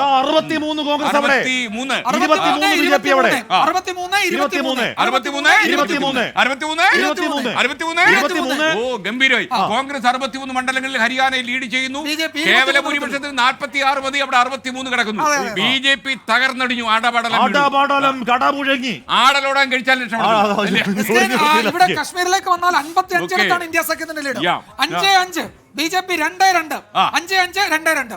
അറുപത്തിമൂന്ന് കോൺഗ്രസ് അവിടെ. അറുപത്തിമൂന്ന്. ഇരുപത്തിമൂന്ന് ബി ജെ പി അവിടെ. ഓ ഗംഭീരമായി കോൺഗ്രസ് അറുപത്തിമൂന്ന് മണ്ഡലങ്ങളിൽ ഹരിയാനയിൽ ലീഡ് ചെയ്യുന്നു. കേവല ഭൂരിപക്ഷത്തിൽ നാൽപ്പത്തി ആറ് മതി. അവിടെ അറുപത്തിമൂന്ന് കിടക്കുന്നു. ബി ജെ പി തകർന്നടിഞ്ഞു. ആടപാടലം ആടലോടാൻ കഴിച്ചാൽ ഇവിടെ കശ്മീരിലേക്ക് വന്നാൽ അൻപത്തി. അഞ്ചിടത്താണ് ഇന്ത്യ സഖ്യത്തിന്റെ ലീഡ്. അഞ്ചേ അഞ്ച്. ബി ജെ പി രണ്ട് രണ്ട്. അഞ്ചേ അഞ്ച് രണ്ട് രണ്ട്.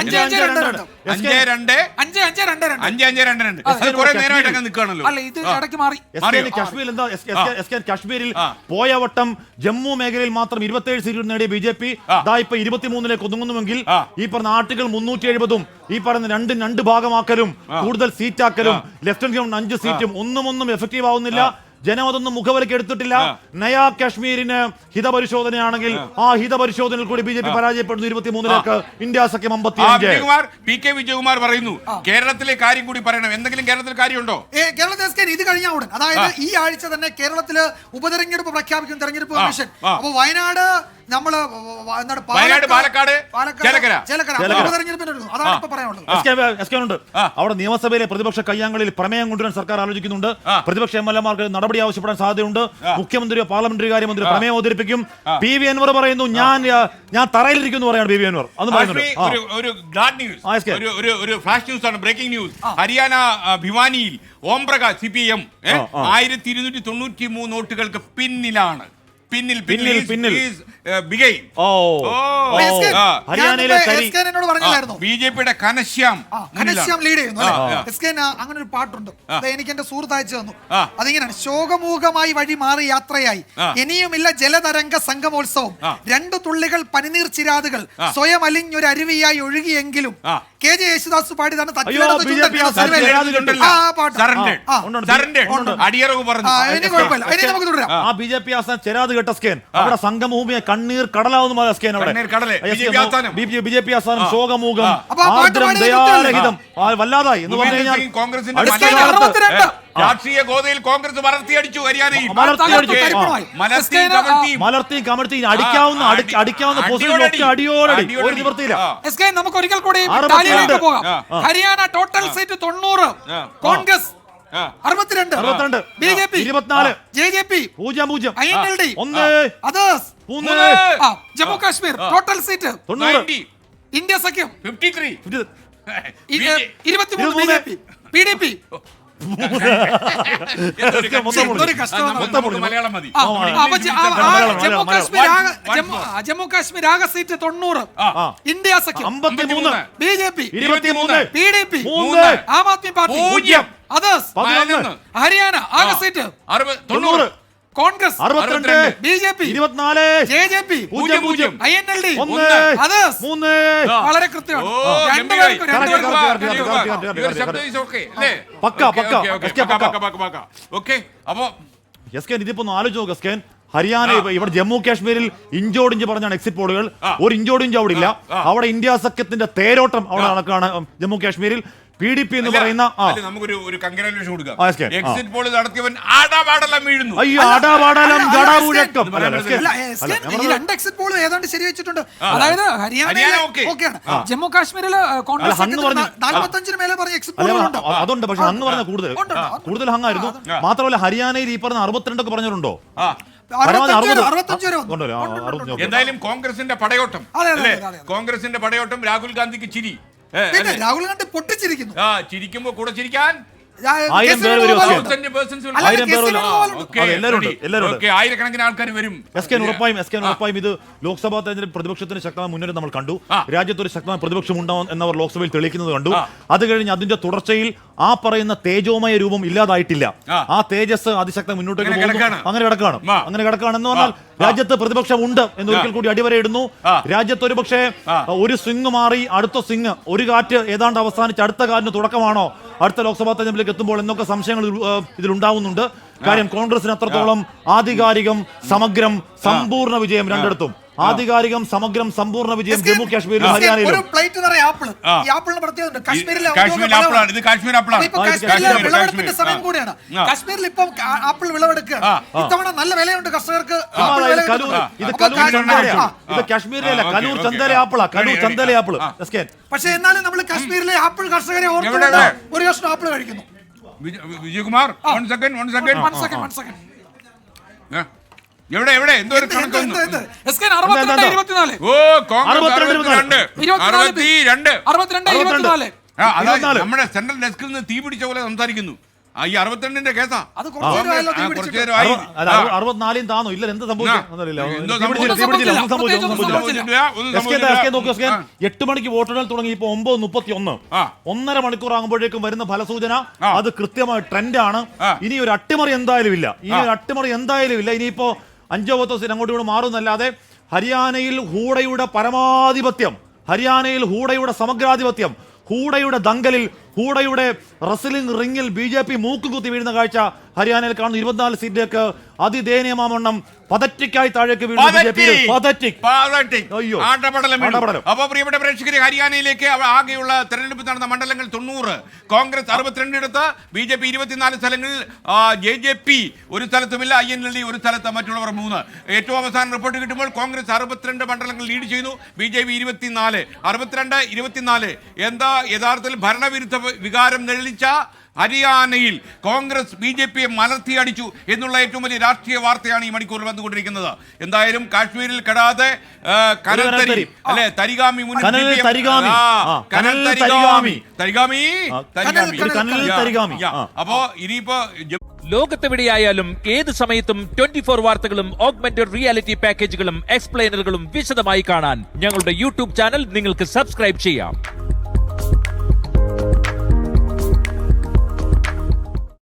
അഞ്ച് അഞ്ച് രണ്ട് രണ്ട് അഞ്ച് രണ്ട്. അഞ്ച് അഞ്ച് രണ്ട് രണ്ട്. അഞ്ച് അഞ്ച് രണ്ട് രണ്ട്. അത് കുറെ നേരമായിട്ട് അങ്ങ് നിൽക്കുകയാണല്ലോ അല്ല ഇത് ഇടയ്ക്ക് മാറി. കാശ്മീരിൽ എന്താ കാശ്മീരിൽ പോയ വട്ടം ജമ്മു മേഖലയിൽ മാത്രം ഇരുപത്തിയേഴ് സീറ്റ് നേടിയ ബി ജെ പി. ദാ ഇപ്പൊ ഇരുപത്തിമൂന്നിലേക്ക് ഒതുങ്ങുന്നുവെങ്കിൽ. ഈ പറഞ്ഞ ആർട്ടിക്കിൾ മുന്നൂറ്റി എഴുപതും ഈ പറഞ്ഞ രണ്ട് രണ്ട് ഭാഗമാക്കലും കൂടുതൽ സീറ്റാക്കലും ലെഫ്റ്റനന്റ് ഗവർണർ അഞ്ച് സീറ്റും ഒന്നും ഒന്നും എഫക്റ്റീവ് ആവുന്നില്ല. ജനം അതൊന്നും മുഖവിലക്ക് എടുത്തിട്ടില്ല. നയാ കാശ്മീരിന് ഹിതപരിശോധനയാണെങ്കിൽ ആ. ഹിതപരിശോധനയിൽ കൂടി ബി ജെ പി പരാജയപ്പെടുന്നു ഇരുപത്തിമൂന്നിലേക്ക്. ഇന്ത്യ സഖ്യം അമ്പത്തി പി കെ വിജയകുമാർ പറയുന്നു. കേരളത്തിലെ കാര്യം കൂടി പറയണം. എന്തെങ്കിലും കേരളത്തിൽ കാര്യമുണ്ടോ? കേരളത്തിൽ ഇത് കഴിഞ്ഞ ഉടൻ. അതായത് ഈ ആഴ്ച തന്നെ കേരളത്തിൽ ഉപതെരഞ്ഞെടുപ്പ് പ്രഖ്യാപിക്കും തെരഞ്ഞെടുപ്പ് കമ്മീഷൻ. ആ. അപ്പൊ വയനാട് നമ്മൾ വ- എന്താണ് വയനാട്, പാലക്കാട്, പാലക്കാട് ചേലക്കര. ചേലക്കര. ചേലക്കര. ഉപതെരഞ്ഞെടുപ്പിന് അതാണ്. ഇപ്പൊ പറയാനുള്ളത്. അവിടെ നിയമസഭയിലെ പ്രതിപക്ഷ കയ്യാങ്കളിൽ പ്രമേയം കൊണ്ടുവരാൻ സർക്കാർ ആലോചിക്കുന്നുണ്ട്. ആ. പ്രതിപക്ഷ എം എൽ എമാർക്ക് നടപടി ആവശ്യപ്പെടാൻ സാധ്യതയുണ്ട്. മുഖ്യമന്ത്രിയോ പാർലമെന്ററി കാര്യമന്ത്രി പ്രമേയം അവതരിപ്പിക്കും. പി വി അൻവർ പറയുന്നു ഞാൻ ആ, ഞാൻ തറയിലിരിക്കുന്നു പറയാണ് പി വി അൻവർ. അത് പറയുന്നുണ്ട്. ആ. ഒരു ഒരു ഗ്ലാഡ് ന്യൂസ്. ആ, എസ് കെ. ഒരു ഒരു ഒരു ഫ്ലാഷ് ന്യൂസ് ആണ് ബ്രേക്കിംഗ് ന്യൂസ്. ഹരിയാന ആ, ഭിവാനിയിൽ Om Prakash C P M ആ, ആ. ആയിരത്തി ഇരുന്നൂറ്റി തൊണ്ണൂറ്റി മൂന്ന് വോട്ടുകൾക്ക് പിന്നിലാണ്. പിന്നിൽ പിന്നിൽ, പിന്നിൽ. പറഞ്ഞില്ലായിരുന്നു. ബി ജെ പിയുടെ കനശ്യാം ആ, ലീഡ് ചെയ്യുന്നു അങ്ങനെ ഒരു പാട്ടുണ്ട്. അത് എനിക്ക് എന്റെ സുഹൃത്ത് അയച്ചു തന്നു. അതിങ്ങനെയാണ് ശോകമൂഖമായി വഴി മാറി യാത്രയായി. ഇനിയുമില്ല ജലതരംഗ സംഗമോത്സവം. രണ്ടു തുള്ളികൾ പനിനീർ ചിരാതുകൾ സ്വയം അലിഞ്ഞൊരു അരുവിയായി ഒഴുകിയെങ്കിലും. കെ ജെ യേശുദാസ് പാടി തന്നെ അയ്യോ, BJP ആ സിനിമയിൽ ചിരാതുകളുണ്ടല്ലോ. ആ, ആ പാട്ട്. Surrendered. ആ, ഉണ്ട്, ഉണ്ട്. Surrendered. അടിയറവ് പറഞ്ഞു. അതിന് കുഴപ്പമില്ല. ഇനി നമുക്ക് തുടരാം. ആ ബി ജെ പി ആസ്ഥാനം ചെരാത് കെട്ട സ്കേൻ. അവിടെ സംഘഭൂമിയെ കണ്ണീർ കടലാവുന്ന പോലെ സ്കേൻ അവിടെ. കണ്ണീർ കടൽ. ആ, ആസ്ഥാനം. ബി ജെ പി ആസ്ഥാനം ശോകമൂഖം ആർദ്രം ദയാരഹിതം വല്ലാതായി. എന്ന് പറഞ്ഞു കഴിഞ്ഞാൽ രാഷ്ട്രീയ ഗോതയിൽ കോൺഗ്രസ് മലർത്തിയടിച്ചു ഹരിയാനയിൽ. മലർത്തി കമഴ്ത്തി അടിക്കാവുന്ന അടിക്കാവുന്ന അടിയോടടി. പൊസിഷനിലൊക്കെ അടിയോടടി. ഒരു. നിവൃത്തിയില്ല. ആ. എസ് കെ നമുക്ക് ഒരിക്കൽ കൂടി ഹരിയാന ടോട്ടൽ സീറ്റ് തൊണ്ണൂറ്. കോൺഗ്രസ്. അറുപത്തിരണ്ട്. അറുപത്തിരണ്ട്. B J P. ഇരുപത്തിനാല്. J J P. പൂജ്യം പൂജ്യം. I N L D. ഒന്ന്. അതേഴ്സ്. മൂന്ന്. മൂന്ന്. Jammu Kashmir total seat. തൊണ്ണൂറ്. 90, ഇന്ത്യ സഖ്യം. 53. ഇത് ഇ- ഏ, ഇരുപത്തിമൂന്ന് B. J P. P D P. Jammu Kashmir ആകെ ജമ്മു ആ, കാശ്മീർ ആകെ സീറ്റ് തൊണ്ണൂറ്. ഇന്ത്യ സഖ്യം. B J P. ഇരുപത്തിമൂന്ന്. P D P. മൂന്ന്. ആം ആദ്മി പാർട്ടി. പൂജ്യം. അതേഴ്സ് പതിനൊന്ന്. പതിനൊന്ന്. ഹരിയാന ആകെ ആ. സീറ്റ് അറുപത് തൊണ്ണൂറ്. കോൺഗ്രസ് അറുപത്തിരണ്ട്. ബി ജെ പി ഇരുപത്തിനാല്. ജെ ജെ പി പൂജ്യം പൂജ്യം. ഐ എൻ എൽ ഡി ഒന്ന്. അതേഴ്സ് മൂന്ന്. വളരെ കൃത്യമാണ്. ഇതിപ്പോ ആലോചിച്ച് നോക്ക് എസ്കേൻ. ഹരിയാന ഇപ്പൊ ഇവിടെ ജമ്മു കാശ്മീരിൽ ഇഞ്ചോടിഞ്ച് പറഞ്ഞാണ് എക്സിറ്റ് പോളുകൾ ഒരു ഇഞ്ചോടിഞ്ച് അവിടെ ഇല്ല. അവിടെ ഇന്ത്യ സഖ്യത്തിന്റെ തേരോട്ടം അവിടെ. നടക്കുകയാണ് ജമ്മു കാശ്മീരിൽ. പി ഡി പി എന്ന് പറയുന്ന ആ അല്ല, നമുക്കൊരു ഒരു കൺഗ്രാറ്റുലേഷൻ കൊടുക്കാം ആ, എസ്കേ, ആ. എക്സിറ്റ് പോൾ നടത്തിയവൻ ആടാപാടെല്ലാം വീഴുന്നു അയ്യോ അടാപാടാലം അല്ല, അല്ല, അല്ല, അല്ല, എസ് കെ, ഞാൻ ഈ രണ്ട് എക്സിറ്റ് പോളും ഏതാണ്ട് ശരി വെച്ചിട്ടുണ്ട് അതായത് ഹരിയാന okay. ഓക്കെയാണ് ജമ്മു കാശ്മീരിൽ കോൺഗ്രസ് അല്ല, ഹങ് പറഞ്ഞു- നാൽപ്പത്തഞ്ചിന് മേലെ പറഞ്ഞ എക്സിറ്റ് അല്ല, പോളുകളുണ്ട് അ- അതുണ്ട് പക്ഷെ അങ്ങ് പറഞ്ഞ കൂടുതൽ ഉണ്ട്, ഉണ്ട്, ഉണ്ട്. കൂടുതൽ ഹങ്ങായിരുന്നു ആ. മാത്രമല്ല ഹരിയാനയിൽ ഈ പറഞ്ഞ അറുപത്തിരണ്ടൊക്കെ പറഞ്ഞിട്ടുണ്ടോ ആ പരമാവധി അറുപത്തഞ്ച് വരെ, അറുപത്. അറുപത്തഞ്ച് വരെ വന്നു. ഉണ്ടല്ലോ, ആ, ഉണ്ട്, ഉണ്ട്, ഉണ്ട്. ഓക്കെ. എന്തായാലും കോൺഗ്രസിന്റെ പടയോട്ടം അതെ, അതെ, അല്ലേ അതെ, അതെ. കോൺഗ്രസിന്റെ പടയോട്ടം രാഹുൽ ഗാന്ധിക്ക് ചിരി? രാഹുൽ ഗാന്ധി പൊട്ടിച്ചിരിക്കുന്നു. ആ ചിരിക്കുമ്പോ കൂടെ ചിരിക്കാൻ ആയിരം വരും, ആയിരം ആയിരക്കണക്കിന് ആൾക്കാർ വരും എസ് കെ ഉറപ്പായും എസ് കെ ആ. ഉറപ്പായും ഇത് ലോക്സഭാ തെരഞ്ഞെടുപ്പ് പ്രതിപക്ഷത്തിന് ശക്തമായ മുന്നേറ്റം നമ്മൾ കണ്ടു. രാജ്യത്ത് ഒരു ശക്തമായ പ്രതിപക്ഷം ഉണ്ടാവും എന്നവർ ലോക്സഭയിൽ തെളിയിക്കുന്നത് കണ്ടു. അത് കഴിഞ്ഞ് അതിന്റെ തുടർച്ചയിൽ ആ പറയുന്ന തേജോമയ രൂപം ഇല്ലാതായിട്ടില്ല ആ. തേജസ് അതിശക്തം മുന്നോട്ട് അങ്ങനെ. കിടക്കാണ്. അങ്ങനെ കിടക്കാണ് ആ. അങ്ങനെ കിടക്കാണ് എന്ന് പറഞ്ഞാൽ. രാജ്യത്ത് പ്രതിപക്ഷം ഉണ്ട് എന്ന് ഒരിക്കൽ കൂടി അടിവരയിടുന്നു. രാജ്യത്ത് ഒരു പക്ഷേ. ഒരു സ്വിങ് മാറി അടുത്ത സ്വിങ് ഒരു കാറ്റ് ഏതാണ്ട് അവസാനിച്ച് അടുത്ത കാറ്റിന് തുടക്കമാണോ അടുത്ത ലോക്സഭാ തെരഞ്ഞെടുപ്പിലേക്ക് എത്തുമ്പോൾ എന്നൊക്കെ സംശയങ്ങൾ ഇതിലുണ്ടാവുന്നുണ്ട്. കാര്യം കോൺഗ്രസിന് അത്രത്തോളം ആധികാരികം സമഗ്രം സമ്പൂർണ വിജയം രണ്ടിടത്തും. ആധികാരികം സമഗ്രം സമ്പൂർണ വിജയം ജമ്മു കാശ്മീരിലും ഒരു ഹരിയാനയിലും. പ്ലേറ്റ് നിറയെ ആപ്പിൾ ഈ ആപ്പിളിന് പ്രത്യേകത കാശ്മീരിലെ ഇത് കാശ്മീർ ആപ്പിളാണ്. കാശ്മീരിലെ വിളവെടുപ്പിന്റെ സമയം കൂടിയാണ്. കാശ്മീരിൽ ഇപ്പം ആപ്പിൾ വിളവെടുക്കുക. ഇത്തവണ നല്ല വിലയുണ്ട് കർഷകർക്ക്. ആപ്പിൾ ഇത് കലൂർ. ഇത് അപ്പൊ കലൂർ. ചന്തല. ആപ്പിളാ. കലൂർ ചന്തല റെഡി. ആപ്പിൾ. പക്ഷെ എന്നാലും നമ്മൾ കാശ്മീരിലെ ആപ്പിൾ കർഷകരെ ഓർത്തുകൊണ്ട് ഒരു കഷ്ണം ആപ്പിൾ കഴിക്കുന്നു. Vijayakumar one second one second one second one second എവിടെ എവിടെ എന്തോ ഒരു കണക്ക് അറുപത്തിരണ്ട് ഇരുപത്തിനാല് ഓ കോൺഗ്രസ് അറുപത്തിരണ്ട്, അറുപത്തിരണ്ട് ഇരുപത്തിനാല് അറുപത്തിരണ്ട് അറുപത്തിരണ്ട് ഇരുപത്തിനാല് ആ, അതാ ഇരുപത്തിനാല്. നമ്മുടെ സെൻട്രൽ ഡെസ്കിൽ നിന്ന് തീ പിടിച്ച പോലെ സംസാരിക്കുന്നു ആ ഈ അറുപത്തിരണ്ടിന്റെ കേസാ അത് കുറച്ച് നേരമായല്ലോ തീ ആ, പിടിച്ചിട്ട്. നേരമായി. അറുപ- അല്ല, ആ. അറു- അറുപത്തിനാലും താന്നോ ഇല്ല എന്ത് സംഭവിച്ചു ആ. ഒന്നുമില്ല. എന്തോ തീ പിടിച്ചില്ല, തീ പിടിച്ചില്ല, ഒന്നും സംഭവിച്ചില്ല, ഒന്നും ഒന്നും സംഭവിച്ചില്ല. സംഭവിച്ചില്ല, ഒന്നും എസ് കെ എന്താ, എസ് കെ നോക്കൂ, എസ് കെ. ആ. എട്ട് മണിക്ക് വോട്ടെണ്ണൽ തുടങ്ങി ഇപ്പൊ ഒമ്പത് മുപ്പത്തി ഒന്ന് ആ. ഒന്നര മണിക്കൂർ ആകുമ്പോഴേക്കും വരുന്ന ഫലസൂചന ആ. അത് കൃത്യമായ ട്രെൻഡാണ് ആ. ഇനി ഒരു അട്ടിമറി എന്തായാലും ഇല്ല ഇനി ആ. ഒരു അട്ടിമറി എന്തായാലും ഇല്ല ഇനിയിപ്പോ അഞ്ചോ പത്തോ സീറ്റ് അങ്ങോട്ടും മാറുന്നല്ലാതെ ഹരിയാനയിൽ ഹൂഡയുടെ പരമാധിപത്യം ഹരിയാനയിൽ ഹൂഡയുടെ സമഗ്രാധിപത്യം ഹൂഡയുടെ ദങ്കലിൽ ഹൂഡയുടെ റസ്ലിംഗ് റിംഗിൽ ബി ജെ പി മൂക്കുകുത്തി വീഴുന്ന കാഴ്ച ഹരിയാനയിൽ കാണുന്ന. ഇരുപത്തിനാല് സീറ്റിലേക്ക് അതിദയനീയമാവണ്ണം പതറ്റിക്കായി താഴേക്ക്. അപ്പൊ പ്രിയപ്പെട്ട പ്രേക്ഷകരെ ഹരിയാനയിലേക്ക് ആകെയുള്ള തെരഞ്ഞെടുപ്പ് നടന്ന മണ്ഡലങ്ങൾ തൊണ്ണൂറ്. കോൺഗ്രസ് അറുപത്തിരണ്ടിടത്ത് ബി ജെ പി ഇരുപത്തിനാല് സ്ഥലങ്ങളിൽ ജെ ജെ പി ഒരു സ്ഥലത്തുമില്ല ഐ എൻ എൽ ഡി ഒരു സ്ഥലത്ത് മറ്റുള്ളവർ മൂന്ന്. ഏറ്റവും അവസാനം റിപ്പോർട്ട് കിട്ടുമ്പോൾ കോൺഗ്രസ് അറുപത്തിരണ്ട് മണ്ഡലങ്ങൾ ലീഡ് ചെയ്യുന്നു ബി ജെ പി ഇരുപത്തിനാല്. അറുപത്തിരണ്ട് ഇരുപത്തിനാല്. എന്താ യഥാർത്ഥത്തിൽ ഭരണവിരുദ്ധ വികാരം നെളിച്ച ഹരിയാനയിൽ കോൺഗ്രസ് ബി ജെ പിയെ മലർത്തിയടിച്ചു എന്നുള്ള ഏറ്റവും വലിയ രാഷ്ട്രീയ വാർത്തയാണ് ഈ മണിക്കൂറിൽ വന്നുകൊണ്ടിരിക്കുന്നത്. എന്തായാലും കാശ്മീരിൽ കെടാതെ. അല്ലെ? തരികാമി തരികാമി. അപ്പോ ഇനിയിപ്പോ ലോകത്തെവിടെയായാലും ഏത് സമയത്തും ട്വന്റി ഫോർ വാർത്തകളും ഓഗ്മെന്റഡ് റിയാലിറ്റി പാക്കേജുകളും എക്സ്പ്ലെയിനറുകളും വിശദമായി കാണാൻ ഞങ്ങളുടെ യൂട്യൂബ് ചാനൽ നിങ്ങൾക്ക് സബ്സ്ക്രൈബ് ചെയ്യാം.